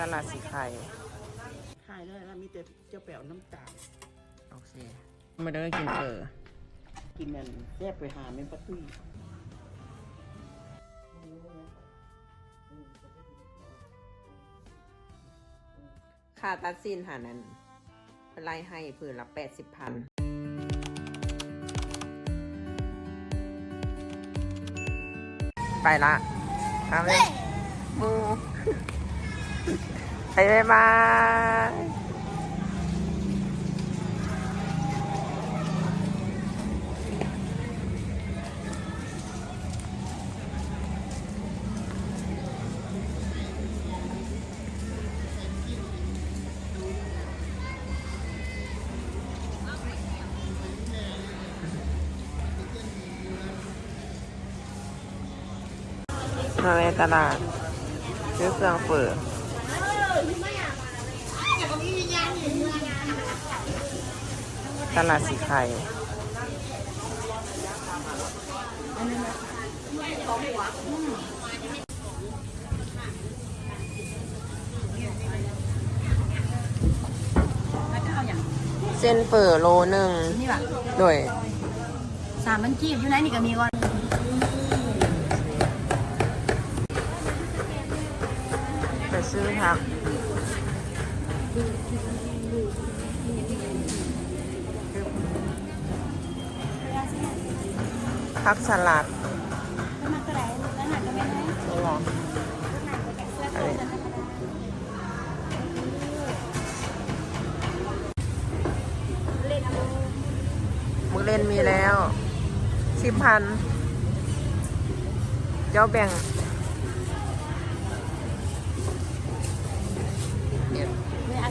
ตลาดสีไข่ขายเลยแล้วมีแต่เจ้าแป๋วน้ำตาลโอเค มาเด้อกินเฟอกินนั่นแซ่บไปหาเมนปะตุ้ยค่าตัดสินหานั้นไล่ให้ผืนละแปดสิบพันไปละเอาเลย มูไปบ๊ายบายมาในตลาด ซื้อเครื่องเปิดตลาดสีไข่เส้นเปิดโลหนึ่งนี่ป่ะโดยสามมันจีบอยู่ไหนนี่ก็มีก่อน ซื้อผักผักสลัดมาเท่าไหร่แล้วหนักก็ไม่ได้นี่หรอเล่นมีแล้วสิบพันเจ้าแบ่งเนี่ย เวลา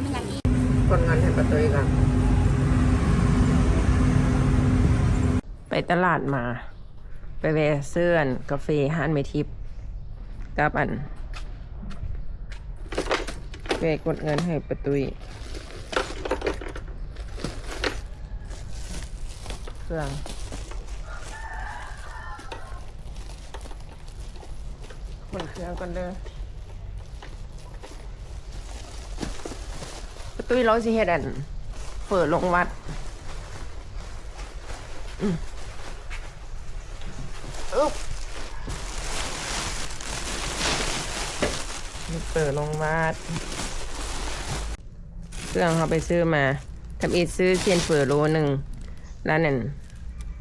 ซีฟก็ไม่อยากอีกคนงานให้ประตูอีกอะไปตลาดมา ไปแวะเสื้อนกาแฟฮันเมทิปกับอันแวกดเงินให้ประตุยเครื่องคนเครื่องกันเด้อประ ตุยเราสิเฮ็ดอันเปิดลงวัดอืมอึ๊บนี่เปิดลงวัดเครื่องเขาไปซื้อมาทำอีซื้อเทียนเปิดโลหนึ่งแล้วนั่น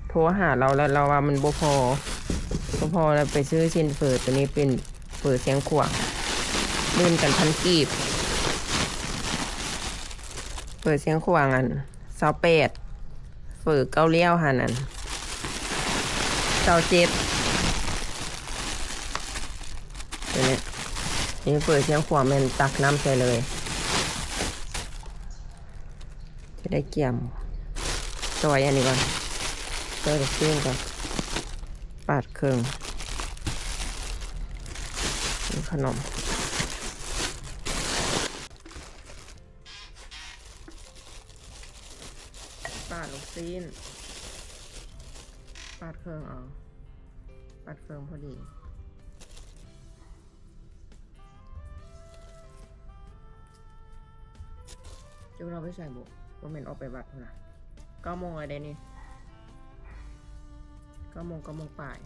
โทรหาเราแล้วเราว่ามันบ่พอบ่พอแล้วไปซื้อเทียนเปิดตัวนี้เป็นเปิดเสียงขวางมื่นกันพันกีบ เปิดเสียงขวางอันเสาเป็ดฝือเกาเลี้ยวหันอันเสาเจ็ดตัวนี้นี่เปิดเสียงขวางมันตักน้ำใส่เลย จะได้เกี่ยมซอยอันนี้ก่อนซอยเด็กซิ่งก่อนปาดเครื่องขนม ซีนปาดเครื่องเอาปาดเครื่องพอดีจุเราไปใส่บุว่าเมนออกไปวัดนะเก้าโมงอะไรนี่เก้าโมงเก้าโมงป่าย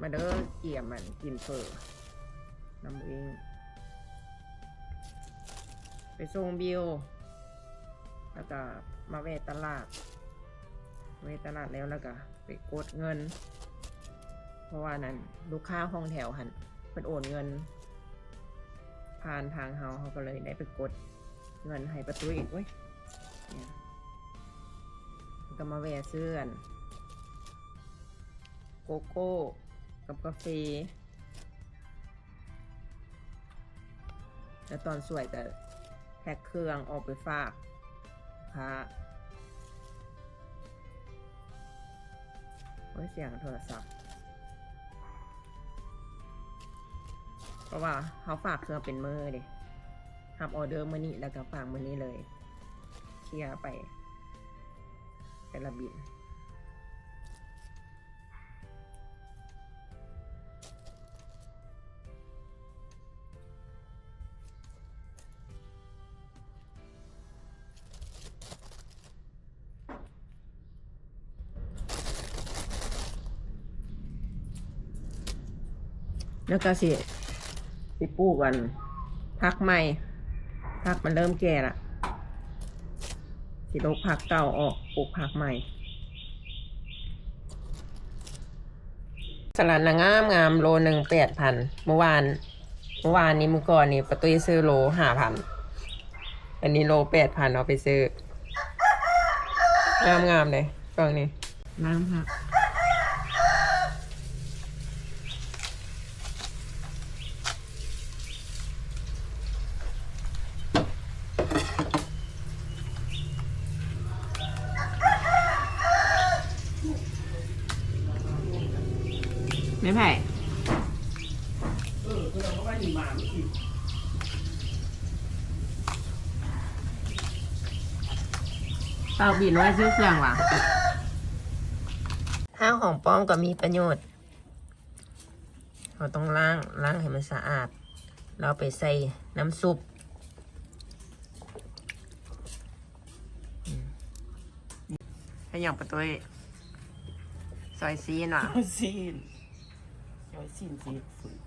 มาเด้อเกี่ยมมันกินเฟอร์น้ำเองไปส่งบิวแล้วก็มาเวตลาด เวตลาดแล้วแล้วก็ไปกดเงิน เพราะว่านั้นลูกค้าห้องแถวหันเป็นโอนเงิน ผ่านทางเฮาเขาก็เลยได้ไปกดเงินให้ประตูอีกเว้ยเนี่ยก็มาแวะซื้อนโกโก้ กับกาแฟแล้วตอนสวยแต่แพ็คเครื่องออกไปฝากค่ะโอ้ยเสียงโทรศัพท์ เพราะว่าเขาฝากเครื่องเป็นมือเดิทำออเดอร์มือนี้แล้วก็ฝากมือนี้เลย เคลียร์ไปแต่ละบิน แล้วก็สิสิปลูกกันพักใหม่พักมันเริ่มแก่ละสิลกพักเก่าออกปลูกพักใหม่สลัดนางงามงามโลหนึ่งแปดพันเมื่อวานเมื่อวานนี้เมื่อก่อนนี่ประตูซื้อโลห้าพันอันนี้โลแปดพันเอาไปซื้องามงามเลยฟังนี่น้ำค่ะ ไม่ไผ่เปล่าบินไว้ซื้อเครื่องว่ะห้างของป้องก็มีประโยชน์ เราต้องล้างล้างให้มันสะอาด เราไปใส่น้ำซุปอืมให้อย่างประตูซอยซีนว่ะจอยซีน จอยซีนสีฝืน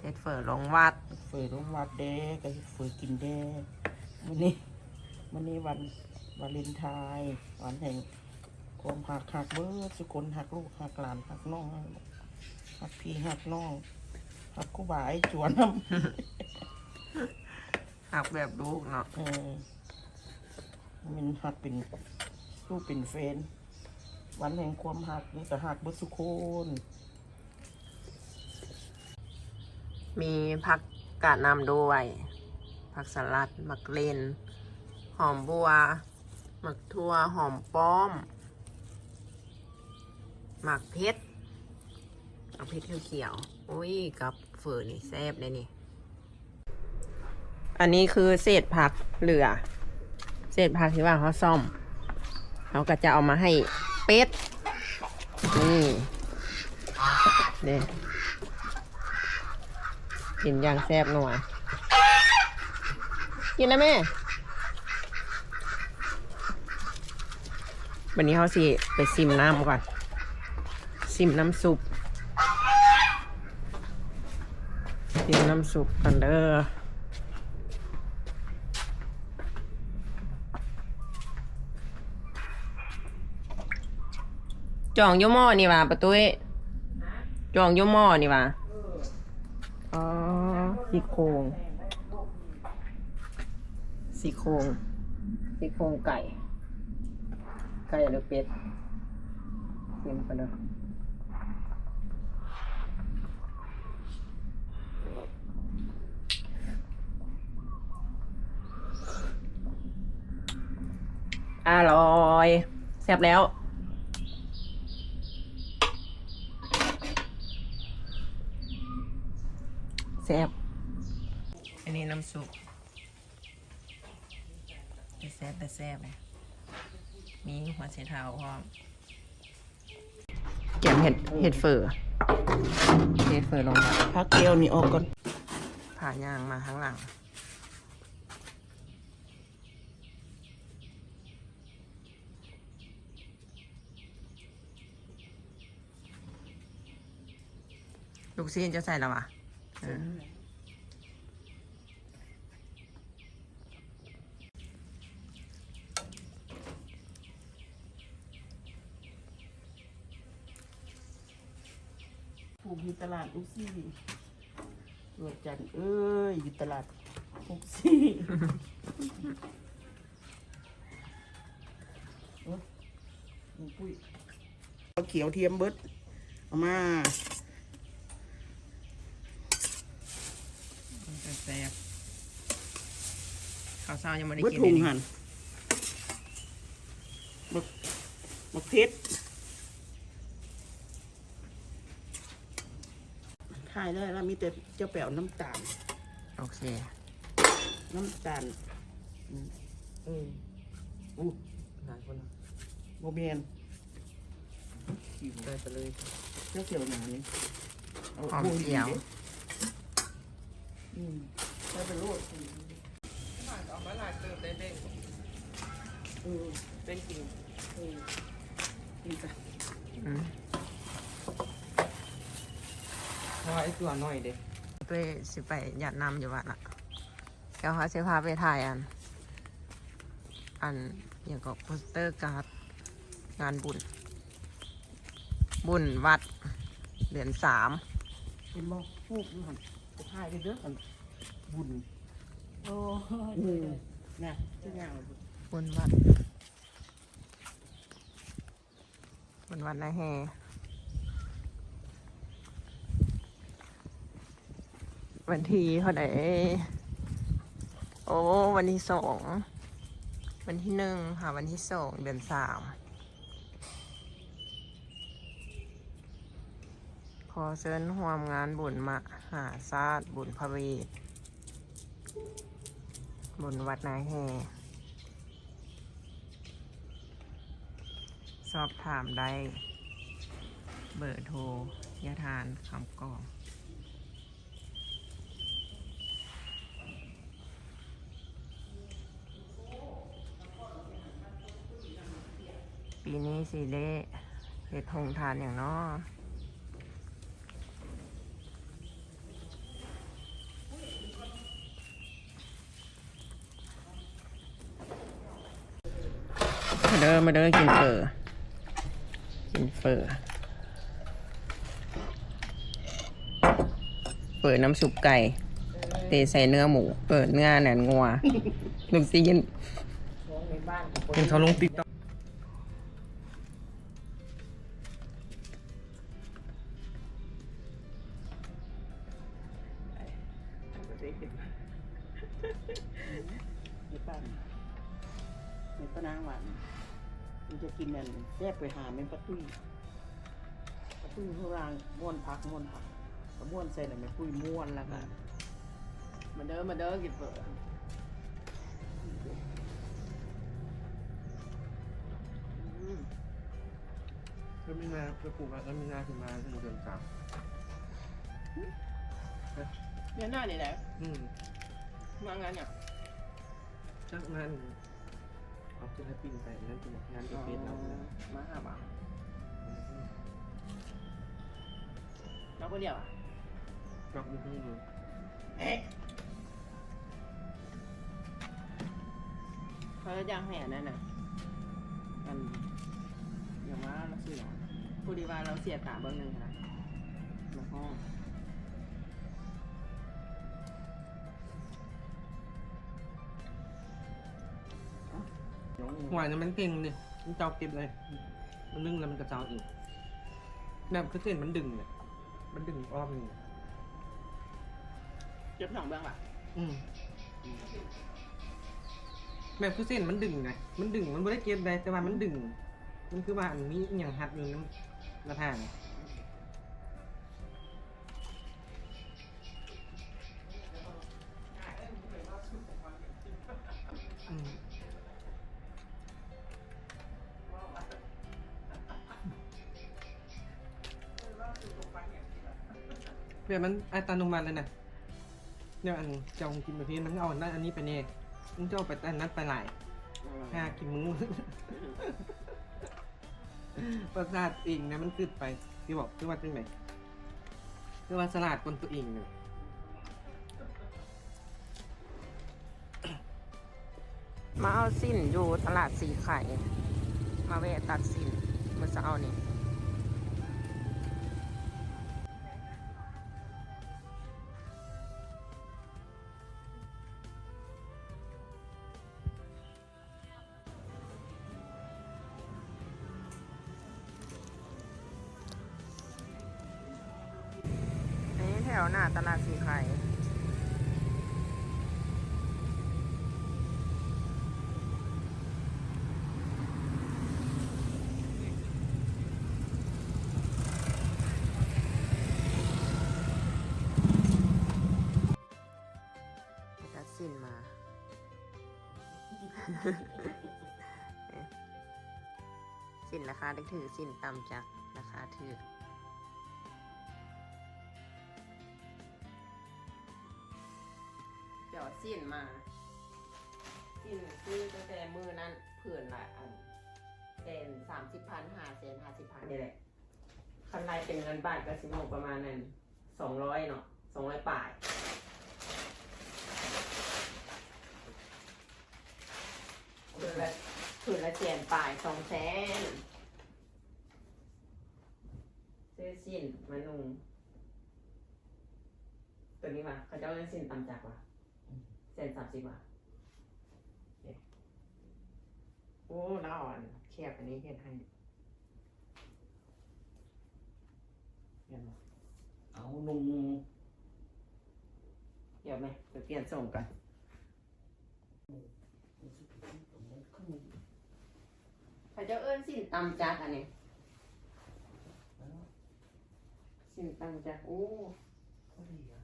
เฮ็ดเฟอร์ลงวัดฝืนลงวัดแดก็ฝืนกินแดวันนี้วันนี้วันวาเลนไทน์วันแห่งความหักหักเบิร์ดสุคนหักลูกหักหลานหักน้องหักพี่หักน้องหักกูบ่ายจวนน้ำหักแบบลูกเนาะเออมันหักเป็นลูกเป็นเฟนวันแห่งความหักนี่ก็หักเบิดสุโคน มีผักกาดนำด้วย ผักสลัดมักเลน หอมบัวหมักทั่วหอมป้อม หมักเพชรหมักเพชรเขียวๆอุ้ย กับเฟอนี่แซ่บเลยนี่ อันนี้คือเศษผักเหลือ เศษผักที่ว่าเขาซ่อมเขาก็จะเอามาให้เป็ด นี่เด้ กินอย่างแซ่บหนัวกินแล้วแม่วันนี้เขาสิไปซิมน้ำก่อน ซิมน้ำซุปซิมน้ำซุปกันเด้อจองอยุ่หม้อนี่ว่าประตูเอ้ยจองอยุ่หม้อนี่ว่า อ๋อซี่โครงซี่โครงซี่โครงไก่ ไก่หรือเป็ดซิมกันเด้ออร่อยแซ่บแล้ว แซ่บอันนี้น้ำซุปแต่แซ่บแต่แซ่บเลยมีหัวไชเท้าพร้อมแกมเห็ดเห็ดเฟอเห็ดเฟอลงมาพักเกลียวนี่ออกก่อนผ่ายางมาข้างหลังลูกซีนจะใส่แล้ววะเออ ปลูกอยู่ตลาดลูกซี่ตัวจันเอ้ยอยู่ตลาดลูกซี่โอ๊ยปุ้ยเอาเขียวเทียมเบิดเอามา จะแซ่บข้าวเช้ายังไม่ได้เบิดกินถุงเลยหันบักบักเพชรถ่ายได้แล้วมีแต่เจ้าแป๋วน้ำตาล โอเค น้ำตาลอืมเอออู้หลายคนโมเมนได้ไปเลยเจ้าเสี่ยวหนานี่เอาหอมโยเจียวดิอืมใช้เป็นโลด เอามาลายเติม ได้เบ้งเออเบ้งกินเออนี่จ้ะอืมเพราะว่าไอ้ตัวน้อยเด็กตัวสิไปหยาดน้ำอยู่วัดละเดี๋ยวเขาสิพาไปถ่ายอัน อันอย่างกับโปสเตอร์การ์ดงานบุญ บุญวัดเดือนสามเป็นม้อฟูกอยู่หันจะพายไปเด้อหันบุญ โอ้เออ น่ะเจ้าย่างบุญวัดบุญวัดนาแฮวันที่เท่าไหร่โอ้ วันที่สอง วันที่หนึ่งค่ะ วันที่สองเดือนสามขอเชิญร่วมงานบุญมหาศาสตร์บุญพระเวท บุญวัดนาแฮสอบถามได้ เบอร์โทรยาทานคำกองปีนี้สิเละเห็ดหงทานอย่างน้อ มาเด้อมาเด้อกินเฟอร์กินเฟอร์เปิดน้ำซุปไก่เตใส่เนื้อหมู เปิดเนื้อแหนนงัวลูกซีนของในบ้านเห็นเขาลงติ๊กต็อกในบ้านนปะนางหวาน มันจะกินนั่นแยกไปหาเป็นปะตุ้ยปะตุ้ยข้างล่างม้วนพักม้วนพักก็ม้วนใส่หน่อยไม่ปุ้ยม้วนแล้วก็มาเด้อมาเด้อกินเฟอก็มีนาก็ปลูกแล้วก็มีนาขึ้นมาถึงเดือนสามเดือนหน้านี่แหละอืมมางานเนี่ยจากนั้น เอาขึ้นให้ปิ้งไปนั่นเป็นงานเอเฟสเรานะมาหาบ่าวมาคนเดียวอะกลับมือมือเขาจะย่างแห่นั่นน่ะกันอย่างว่าเราเสียพูดดีว่าเราเสียตาเบื้องหนึ่งนะมาห้อง หวานนั้นมันเก่งเลยมันเจ้าเก็บเลย มันดึงแล้วมันกระเจ้าอีกแบบคือเส้นมันดึงเนี่ยมันดึงอ้อมนี่เจ็บสองเบื้องป่ะอืมแบบคือเส้นมันดึงไงมันดึงมันไม่ได้เก็บได้แต่ว่ามันดึง มันคือว่าอันนี้อหย่างหัดอยู่น้ำกระทาง เพื่อมันอัตโนมัติเลยนะเนี่ยอันเจ้าของกินประเภทมันเอาอันนั้นอันนี้ไปเนี่ยมึงเจ้าไปอันนั้นไปหลายห้ากินมึงประสาทเองนะมันขึ้นไปที่บอกคือว่าจังไหนคือว่าสลัดคนตัวเองเนี่ยมาเอาสิ้นอยู่ตลาดสีไข่ มาแวะตัดสิ้นเมื่อเช้านี่อัน สินราคาถือสินต่ำจากราคาถือเดี๋ยวสินมาสินซื้อตั้งแต่มือนั้นเผื่อนละอัน เป็นสามสิบพันห้าเซนห้าสิบพันนี่แหละคันไรเป็นเงินบาทก็สิโมงประมาณนั้นสองร้อยเนาะสองร้อยปลาย ผืนละผืนละเจียนปลายสองแสนซื้อสิ้นมานุงตัวนี้ว่ะเขาจะเอาเงินสิ้นตำจากว่ะเซนสามสิบว่ะเนี่ยโอ้แล้วอ่อนแคบอันนี้เห็นให้เห็นไหมเอานุ่งเดี๋ยวไหมไปเปลี่ยนส่งกัน ตรงนั้นขึ้น เขาจะเอิ้นสิ้นตำจากอันนี้แล้วสิ้นตำจากโอ้ก็ดีอะ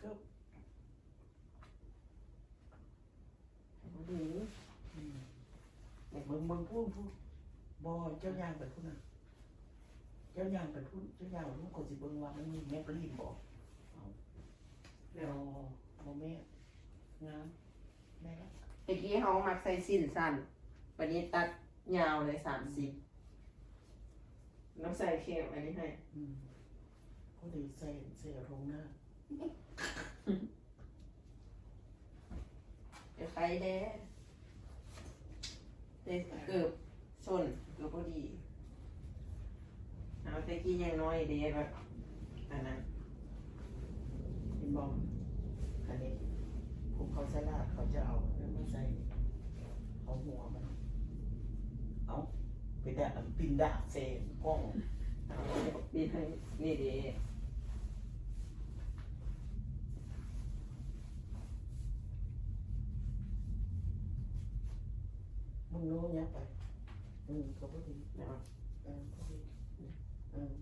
ก็โหดีอืมเบิ่งเบิ่งพูดพูดบอเจ้ายางไปพูดน่ะเจ้ายางไปพูดเจ้ายางลูกคนสิเบิ่งว่ามันมีแมกรีนบอกเอาเดี๋ยวบอแม่งามแม่ละ ตะกี้เขามักใส่สิ้นสั้น วันนี้ตัดยาวเลยสามสิบน้ำใส่เค็มอันนี้ให้อืมก็ดีใส่ใส่ตรงหน้าเดี๋ยวไปเด้เด็เกือบชนเกือบพอดี เอาตะกี้ยังน้อยเด้แบบอันนั้นเห็นบอกอันนี้พวก เขาสลาดเขาจะเอาแล้วมาใส่เอาหัวมัน เอาไปดักปินดักเซนกล้องเอาปีให้นี่เด้มึงรู้เนี้ยไปอืมก็พอดีเนาะเออพอดีอืม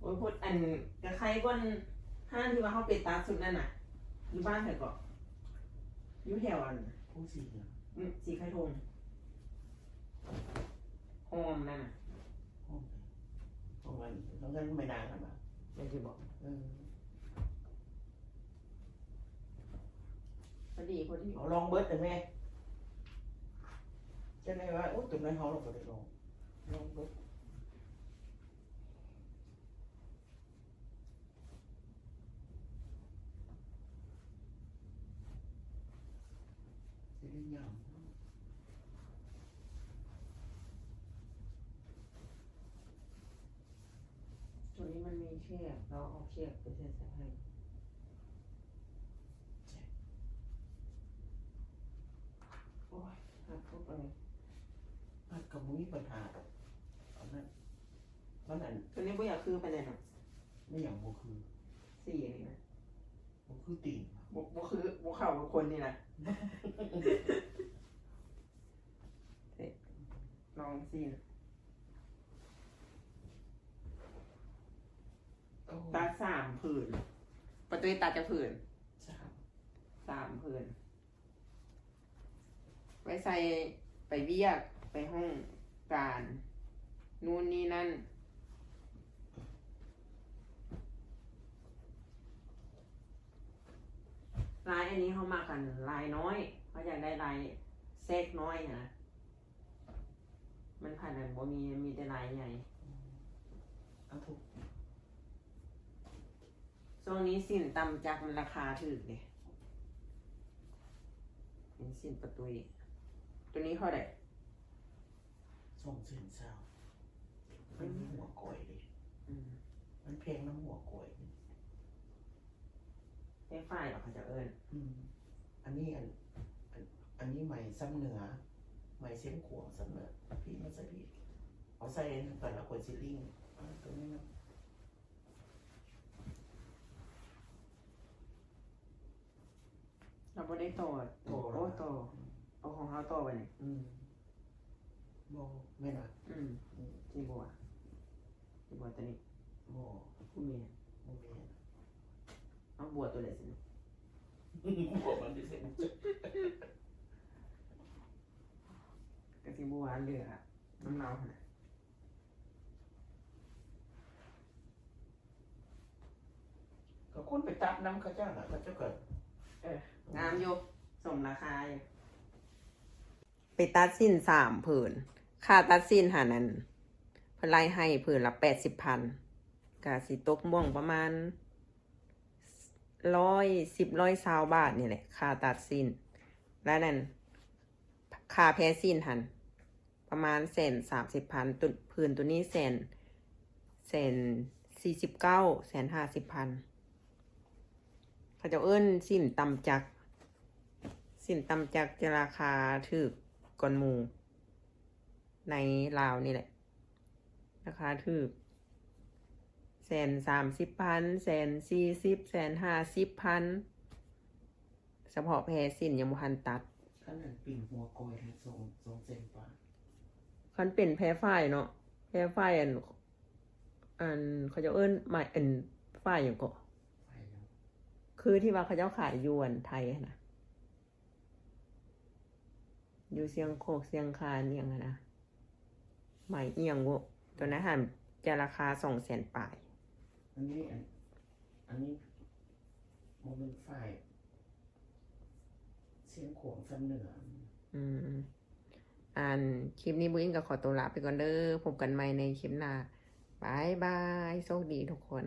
โอ้ยพูดอันกระใครก้นห้างที่ว่าเขาเป็นตาสุดนั่นน่ะ อยู่บ้านเถอะก็อยู่แถวอันผู้สี่เนี่ยอืมสีไข่ทงโฮมนั่นน่ะห้องไหนห้องมันแล้วงั้นไม่นานกันมาอย่างที่บอกเออพอดีพอดีเอาลองเบิร์ดแต่แม่จะไหนว่าโอ้ตุ่มในห้องเราก็ได้ลองลองเบิร์ด จะได้ยาวตัวนี้มันมีเชือกเราเอาเชือกไปเส้นใส่ให้โอ้ยหักเข้าไปมันก็บ่มีปัญหาดอกอันนั้นมันอันตัวนี้ไม่อยากคือไปเลยหรอกไม่อย่างบ่คือสี่นี่นะบ่คือตีน บกบกคือบกเข่ากับคนนี่แหละเอ๊ะลองสี่นะโอ้ตาสามผืนประตูตาจะผืนสามสามผืนไว้ใส่ไปเวียกไปห้องการ นู่นนี่นั่น ลาย อันนี้เขามากันลายน้อยเขาอยากได้ลายเซกน้อยนะมันผ่านกันบ่มีมีแต่ลายใหญ่เอาถูกช่วงนี้สินตำจากมันราคาถูกเลยเป็นสินประตุยตัวนี้เท่าไหร่ส่งเส้นเศร้ามันมีหัวก่อยดิอืมมันเพลงน้ำหัวก่อยดิ ไม่ฝ่ายหรอกเขาจะเอิญอืมอันนี้อันอันอันนี้ใหม่ซ้ำเหนือใหม่เส้นขวงซ้ำเหนือพี่มาใส่พี่เอาใส่แต่ละคนซิลิ่งเอาตัวนี้นะเราไม่ได้โตอะโตโอ้โตเอาของเขาโตไปเนี่ยอืมโบแม่นอะอืมจีบัวจีบัวตัวนี้โบผู้เมียโบแม่น เอาบัวตัวไหนสิบอกมันดิเส้นเหลือน้ำเนาน่ะก็คุณไปตัดน้ำเขาเจ้าน่ะเขาเจ้าก็เอองามอยู่สมราคาอยู่ไปตัดสิ้นสามผืนค่าตัดสิ้นหานั้นเพิ่นไล่ให้ผืนละแปดสิบพันกะสิตกม่วงประมาณ ร้อยสิบร้อยสาวบาทนี่แหละค่าตัดสินและนั่นค่าแพ้สินหัน ประมาณแสนสามสิบพันตุนผืนตัวนี้แสนแสนสี่สิบเก้าแสนห้าสิบพันเขาจะเอิ้นสินตำจัก สินตำจักจะราคาถือกก่อนมูในลาวนี่แหละ ราคาถือก แสนสามสิบพันแสนสี่สิบแสนห้าสิบพันเฉพาะแพรสินยังบ่ทันตัดขนาดปิ่นหัวกอยสองสองเซนกว่าคันเป็นแพรฝ้ายเนาะแพรฝ้ายอัน อันเขาจะเอิ้นหมายอันฝ้ายอย่างก็ไปแล้วคือที่ว่าเขาเจ้าขายยวนไทยอะนะอยู่เสียงโคกเสียงคานเอียงอะนะไหมเอียงโวะตัวนั้นหันจะราคาสองแสนปลาย อันนี้อันอันนี้โมเมนต์ไฟเสียงขวงสำเหนืออืมอันคลิปนี้บุ้งก็ขอตัวลาไปก่อนเด้อพบกันใหม่ในคลิปหน้าบายบาย โชคดีทุกคน